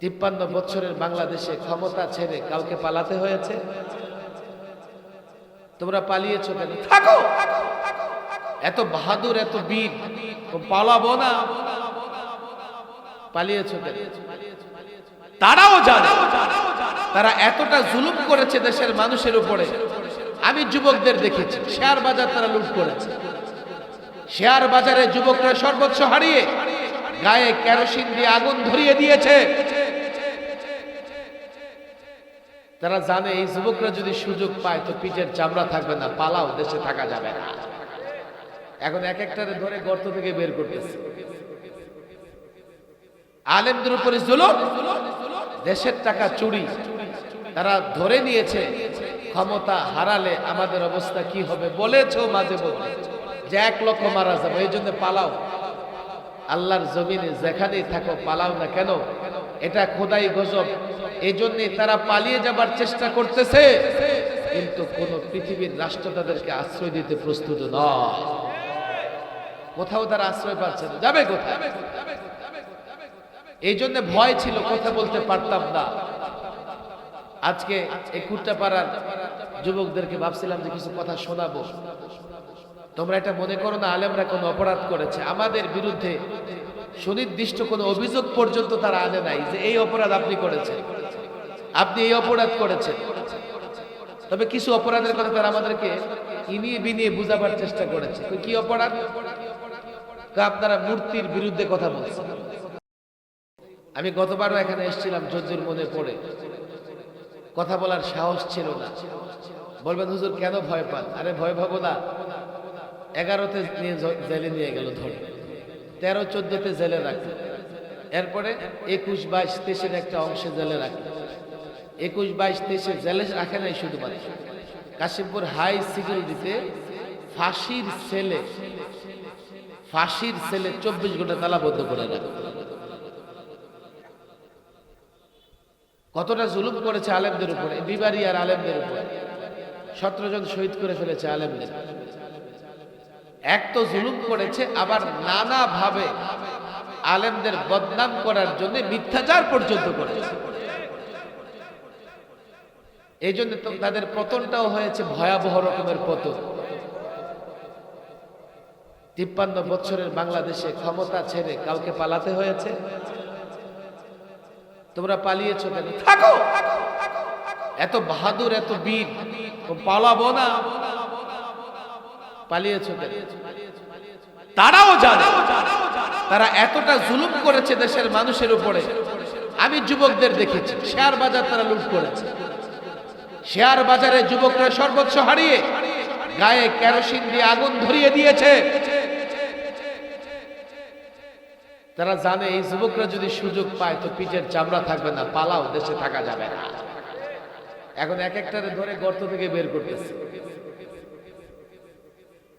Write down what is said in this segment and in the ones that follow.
তিপ্পান্ন বছরের বাংলাদেশে ক্ষমতা ছেড়ে কাউকে পালাতে হয়েছে। তোমরা পালিয়েছো কেন? থাকো! এত বাহাদুর, এত বীর পালাবো না। পালিয়েছো কেন? তারাও জানে, তারা এতটা জুলুম করেছে দেশের মানুষের উপরে। আমি যুবকদের দেখেছি, শেয়ার বাজার তারা লুট করেছে। শেয়ার বাজারে যুবকরা সর্বোচ্চ হারিয়ে গায়ে কেরোসিন দিয়ে আগুন ধরিয়ে দিয়েছে। তারা জানে, এই যুবকরা যদি সুযোগ পায় তো পিঠের চামড়া থাকবে না, পালাও, দেশে থাকা যাবে না। এখন এক একটারে ধরে গর্ত থেকে বের করতেছে। আলেমদের উপরে দেশের টাকা চুরি, তারা ধরে নিয়েছে, ক্ষমতা হারালে আমাদের অবস্থা কি হবে বলেছ মাঝে মধ্যে? যে এক লক্ষ মারা যাবে, এই জন্য পালাও। আল্লাহর জমিনে যেখানেই থাকো, পালাও না কেন? এটা খোদাই গজব। জন্যে তারা পালিয়ে যাবার চেষ্টা করতেছে। কিন্তু কোন পৃথিবীর রাষ্ট্র তাদেরকে আশ্রয় দিতে প্রস্তুত নয়। কোথাও তারা আশ্রয় পাচ্ছে না। যাবে কোথায়? এই জন্য ভয় ছিল, কথা বলতে পারতাম না। আজকে এই কুট্টা পাড়ার যুবকদেরকে ভাবছিলাম যে কিছু কথা শোনাবো। তোমরা এটা মনে করো না, আলেমরা কোনো অপরাধ করেছে। আমাদের বিরুদ্ধে সুনির্দিষ্ট কোনো অভিযোগ পর্যন্ত তারা আনে নাই যে এই অপরাধ আপনি করেছেন। আপনি এই অপরাধ করেছেন। তবে কিছু অপরাধের কথা তারা আমাদেরকে ইনিয়ে বিনিয়ে বুঝাবার চেষ্টা করেছে। কি অপরাধ? আপনারা মূর্তির বিরুদ্ধে কথা বলছেন। আমি গতবারও এখানে এসেছিলাম জজ্জুর মনে পড়ে। কথা বলার সাহস ছিল না। বলবেন, হুজুর, কেন ভয় পান? আরে, ভয় পাবো না। এগারোতে নিয়ে জেলে নিয়ে গেল ধরে। তেরো চোদ্দতে জেলে রাখল এরপরে একুশ বাইশ তেইশের একটা অংশে জেলে রাখল একুশ বাইশ তেইশে জেলে রাখে নাই শুধুমাত্র। কাশিমপুর হাই সিকিউরিটিতে ফাঁসির সেলে ফাঁসির ছেলে চব্বিশ ঘণ্টা তালাবদ্ধ করে রাখে। কতটা জুলুম করেছে আলেমদের উপরে বিবারি আর আলেমদের উপরে। সতেরো জন শহীদ করে ফেলেছে আলেমদের। এক তো জুলুম করেছে, আবার নানা ভাবে আলেমদের বদনাম করার জন্য মিথ্যাচার পর্যন্ত করেছে। এই জন্য তাদের পতনটাও হয়েছে ভয়াবহ রকমের পতন। তিপ্পান্ন বছরের বাংলাদেশে ক্ষমতা ছেড়ে কাউকে পালাতে হয়েছে? তোমরা পালিয়েছ কেন? থাকো! এত বাহাদুর, এত বীর পালাবো না। তারাও জানে, তারা এতটা জুলুম করেছে দেশের মানুষের উপরে। আমি যুবকদের দেখেছি, শেয়ার বাজার তারা লুট করেছে। শেয়ার বাজারে যুবকরা সর্বোচ্চ হারিয়ে গায়ে কেরোসিন দিয়ে আগুন ধরিয়ে দিয়েছে। তারা জানে, এই যুবকরা যদি সুযোগ পায় তো পিঠের চামড়া থাকবে না, পালাও, দেশে থাকা যাবে না। এখন এক একটারে ধরে গর্ত থেকে বের করতেছে।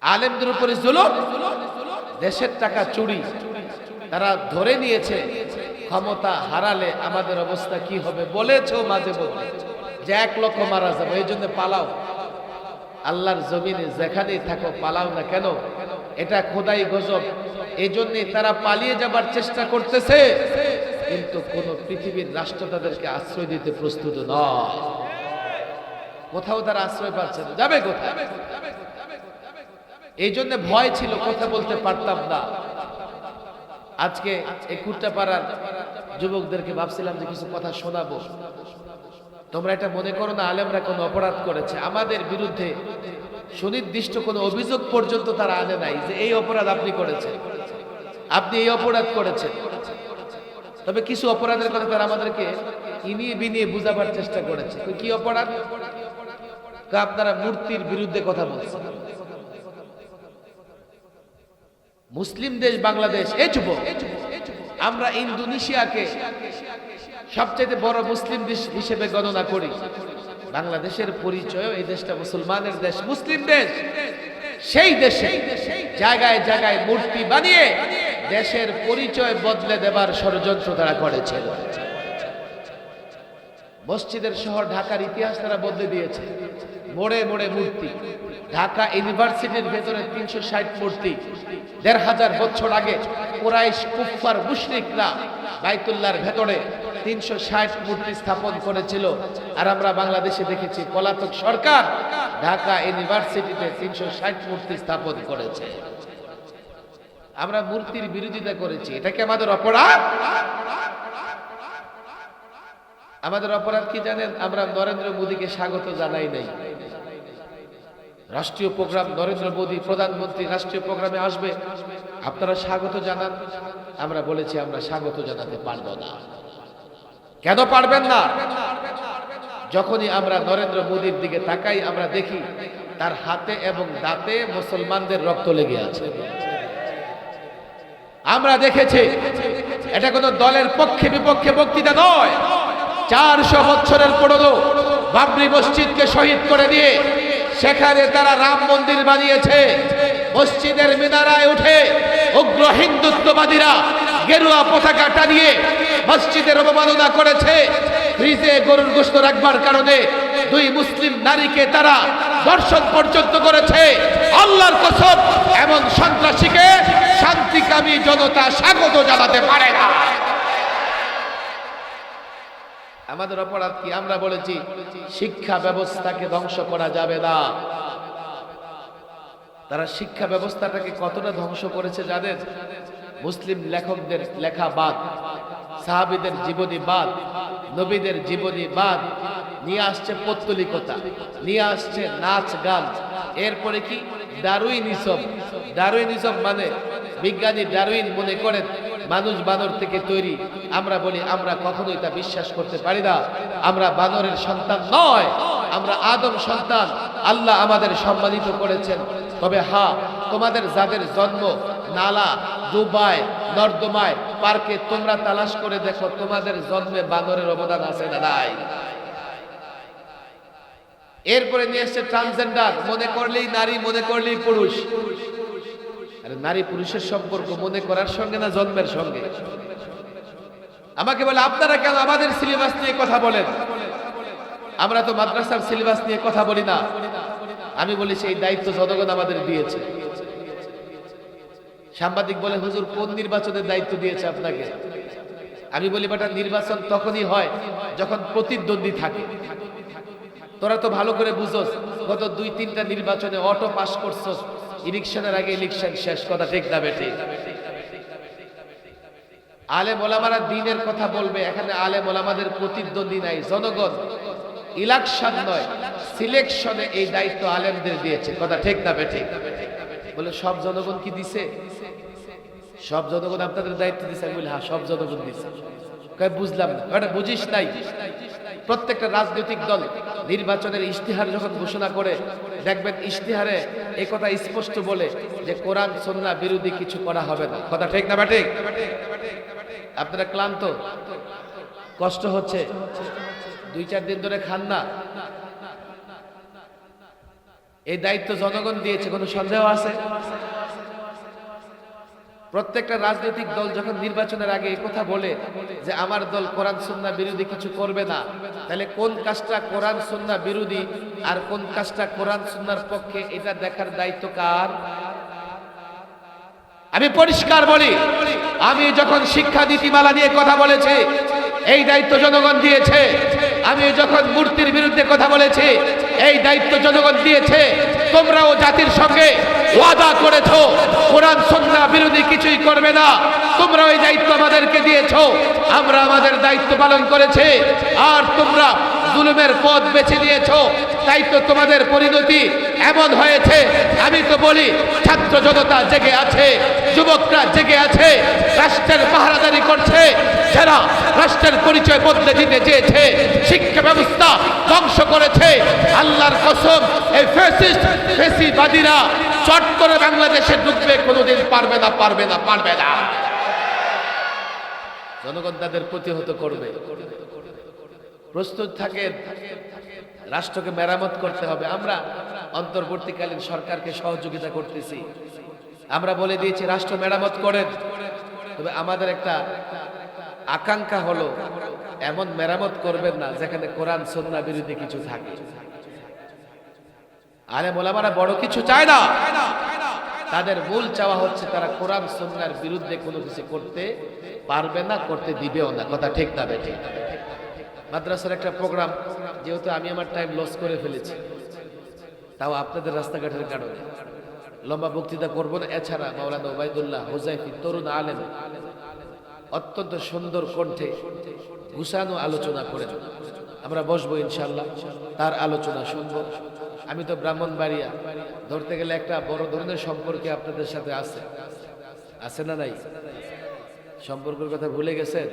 আলেমদের উপরে জুলুম। দেশের টাকা চুরি। তারা ধরে নিয়েছে, ক্ষমতা হারালে আমাদের অবস্থা কি হবে বলেছ মাঝে মধ্যে। যে এক লক্ষ মারা যাবে, এই জন্য পালাও। আল্লাহর জমিনে যেখানেই থাকো, পালাও না কেন? এটা খোদাই গজব। এই জন্যে তারা পালিয়ে যাবার চেষ্টা করতেছে। কিন্তু কোন পৃথিবীর রাষ্ট্র তাদেরকে আশ্রয় দিতে প্রস্তুত নয়। কোথাও তারা আশ্রয় পাচ্ছে না। যাবে কোথায়? এই জন্য ভয় ছিল, কথা বলতে পারতাম না। আজকে এই কুট্টা পাড়ার যুবকদেরকে ভাবছিলাম যে কিছু কথা শোনাবো। তোমরা এটা মনে করো না, আলেমরা কোনো অপরাধ করেছে। আমাদের বিরুদ্ধে সুনির্দিষ্ট কোনো অভিযোগ পর্যন্ত তারা আনে নাই যে এই অপরাধ আপনি করেছেন। আপনি এই অপরাধ করেছেন। তবে কিছু অপরাধের কথা তারা আমাদেরকে ইনিয়ে বিনিয়ে বুঝাবার চেষ্টা করেছে। কি অপরাধ? আপনারা মূর্তির বিরুদ্ধে কথা বলছেন। মুসলিম দেশ বাংলাদেশ এই যুব আমরা ইন্দোনেশিয়াকে সবচেয়ে বড় মুসলিম দেশ হিসেবে গণনা করি। বাংলাদেশের পরিচয় এই দেশটা মুসলমানের দেশ, মুসলিম দেশ। সেই দেশে জায়গায় জায়গায় মূর্তি বানিয়ে দেশের পরিচয় বদলে দেবার ষড়যন্ত্র তারা করেছিল। মসজিদের শহর ঢাকার ইতিহাস তারা বদলে দিয়েছে। মোড়ে মোড়ে মূর্তি। ঢাকা ইউনিভার্সিটির ভেতরে তিনশো ষাট মূর্তি। দেড় হাজার বছর আগে কোরাইশ কুফার মুশরিকরা ভেতরে তিনশো ষাট মূর্তি স্থাপন করেছিল। আর আমরা বাংলাদেশে দেখেছি পলাতক সরকার ঢাকা ইউনিভার্সিটিতে তিনশো ষাট মূর্তি স্থাপন করেছে। আমরা মূর্তির বিরোধিতা করেছি। এটা কি আমাদের অপরাধ? আমাদের অপরাধ কি জানেন? আমরা নরেন্দ্র মোদীকে স্বাগত জানাই নাই। রাষ্ট্রীয় প্রোগ্রাম নরেন্দ্র মোদী, প্রধানমন্ত্রী রাষ্ট্রীয় প্রোগ্রামে আসবে। আপনারা স্বাগত জানান। আমরা বলেছি, আমরা স্বাগত জানাতে পারব না। কেন পারবেন না? যখনই আমরা নরেন্দ্র মোদীর দিকে তাকাই, আমরা দেখি তার হাতে এবং দাঁতে মুসলমানদের রক্ত লেগে আছে। আমরা দেখেছি, এটা কোনো দলের পক্ষে বিপক্ষে বক্তৃতা নয়। চারশো বছরের পুরনো বাবরি মসজিদকে শহীদ করে দিয়ে সেখানে তারা রাম মন্দির বানিয়েছে। মসজিদের মিনারায় উঠে উগ্র হিন্দুত্ববাদীরা গেরুয়া পতাকা টানিয়ে মসজিদের অবমাননা করেছে। ফ্রিজে গরুর গোস্ত রাখবার কারণে দুই মুসলিম নারীকে তারা দর্শন পর্যন্ত করেছে। আল্লাহর কসম, এমন সন্ত্রাসীকে শান্তিকামী জনতা স্বাগত জানাতে পারে না। আমাদের অপরাধ কি? আমরা বলেছি, শিক্ষা ব্যবস্থাকে ধ্বংস করা যাবে না। তারা শিক্ষা ব্যবস্থাটাকে কতটা ধ্বংস করেছে জানেন? মুসলিম লেখকদের লেখা বাদ, সাহাবিদের জীবনী বাদ, নবীদের জীবনী বাদ, নিয়ে আসছে পত্তলিকতা, নিয়ে আসছে নাচ গান। এরপরে কি? ডারুইনিসম ডারুইনিসম মানে বিজ্ঞানী ডারুইন মনে করেন মানুষ বানর থেকে তৈরি। আমরা বলি, আমরা কখনোই তা বিশ্বাস করতে পারি না। আমরা বানরের সন্তান নয়, আমরা আদম সন্তান। আল্লাহ আমাদের সম্মানিত করেছেন। তবে হা, তোমাদের যাদের জন্ম নালা, দুবাই, নর্দমায়, পার্কে তোমরা তালাশ করে দেখো, তোমাদের জন্মে বানরের অবদান আছে না নাই। এরপরে নিয়ে এসছে ট্রান্সজেন্ডার মনে করলেই নারী, মনে করলেই পুরুষ। নারী পুরুষের সম্পর্ক মনে করার সঙ্গে না জন্মের সঙ্গে? আমাকে বলে, আপনারা কেন আমাদের সিলেবাস নিয়ে কথা বলেন? আমরা তো মাদ্রাসার সিলেবাস নিয়ে কথা বলি না। আমি বলি, সেই দায়িত্ব জনগণ আমাদের দিয়েছে। সাংবাদিক বলে, হুজুর, কোন নির্বাচনের দায়িত্ব দিয়েছে আপনাকে? আমি বলি, বেটা, নির্বাচন তখনই হয় যখন প্রতিদ্বন্দ্বী থাকে। তোরা তো ভালো করে বুঝোস, গত দুই তিনটা নির্বাচনে অটো পাস করছস। ইলেকশনের আগে ইলেকশন শেষ কথা ঠিক না বেঠে। আলে মোলামারা দিনের কথা বলবে, এখানে আলে মোলামাদের প্রতিদ্বন্দ্বী নাই। জনগণ, ইলেকশন নয়, সিলেকশনে এই দায়িত্ব আলেমদের দিয়েছে। কথা ঠিক না বেঠে? বলে, সব জনগণ কি দিছে? সব জনগণ আপনাদের দায়িত্ব দিছে। আমি বলি হ্যাঁ সব জনগণ দিছে। বুঝলাম না। বুঝিস নাই? প্রত্যেকটা রাজনৈতিক দল নির্বাচনের ইশতেহার যখন ঘোষণা করে, দেখবেন ইশতেহারে এই কথা স্পষ্ট বলে যে কোরআন সন্না বিরোধী কিছু করা হবে না। কথা ঠিক না ব্যাটিক? আপনারা ক্লান্ত? কষ্ট হচ্ছে? দুই, চার দিন ধরে খান না? এই দায়িত্ব জনগণ দিয়েছে, কোনো সন্দেহ আছে? প্রত্যেকটা রাজনৈতিক দল যখন নির্বাচনের আগে কথা বলে যে আমার দল কোরআন সুন্না বিরোধী কিছু করবে না, তাহলে কোন কাজটা কোরআন সুন্না বিরোধী আর কোন কাজটা কোরআন সুন্নার পক্ষে এটা দেখার দায়িত্ব কার? আমি পরিষ্কার বলি, আমি যখন শিক্ষা নীতিমালা নিয়ে কথা বলেছি, এই দায়িত্ব জনগণ দিয়েছে। আমি যখন মূর্তির বিরুদ্ধে কথা বলেছি, এই দায়িত্ব জনগণ দিয়েছে। তোমরাও জাতির সঙ্গে ওয়াদা করেছ কোরআন সন্না বিরোধী কিছুই করবে না। তোমরা ওই দায়িত্ব আমাদেরকে দিয়েছ। আমরা আমাদের দায়িত্ব পালন করেছে। আর তোমরা জুলুমের পথ বেছে নিয়েছো। তাই তো তোমাদের পরিণতি এমন হয়েছে। আমি তো বলি, ছাত্র জনতা জেগে আছে, যুবকরা জেগে আছে। রাষ্ট্রের পাহারাদারি করছে, যারা রাষ্ট্রের পরিচয় বদলে দিতে চেয়েছে, শিক্ষা ব্যবস্থা ধ্বংস করেছে, আল্লাহর কসম, এই ফেসিস্ট ফেসিবাদীরা চট করে বাংলাদেশে ঢুকবে কোনোদিন পারবে না পারবে না পারবে না। জনগণ তাদের প্রতিহত করবে। প্রস্তুত থাকে, রাষ্ট্রকে মেরামত করতে হবে। আমরা অন্তর্বর্তীকালীন সরকারকে সহযোগিতা করতেছি। আমরা বলে দিয়েছি, রাষ্ট্র মেরামত করেন। তবে আমাদের একটা আকাঙ্ক্ষা হলো, এমন মেরামত করবেন না যেখানে কোরআন সন্না বিরোধী কিছু থাকে। আরে মোলামারা বড় কিছু চায় না। তাদের মূল চাওয়া হচ্ছে তারা কোরআন সন্ন্যার বিরুদ্ধে কোনো কিছু করতে পারবে না, করতে দিবেও না। কথা ঠিক না বেঠিক মাদ্রাসার একটা প্রোগ্রাম, যেহেতু আমি আমার টাইম লস করে ফেলেছি, তাও আপনাদের রাস্তাঘাটের কারণে। লম্বা বক্তৃতা করব না। এছাড়া মাওলানা ওবায়দুল্লাহ হুজাইফি তরুণ আলেম অত্যন্ত সুন্দর কণ্ঠে গুছানো আলোচনা করেন। আমরা বসবো ইনশাল্লাহ তার আলোচনা শুনব। আমি তো ব্রাহ্মণবাড়িয়া, ধরতে গেলে একটা বড় ধরনের সম্পর্কে আপনাদের সাথে আছে। আছে না নাই? সম্পর্কের কথা ভুলে গেছেন?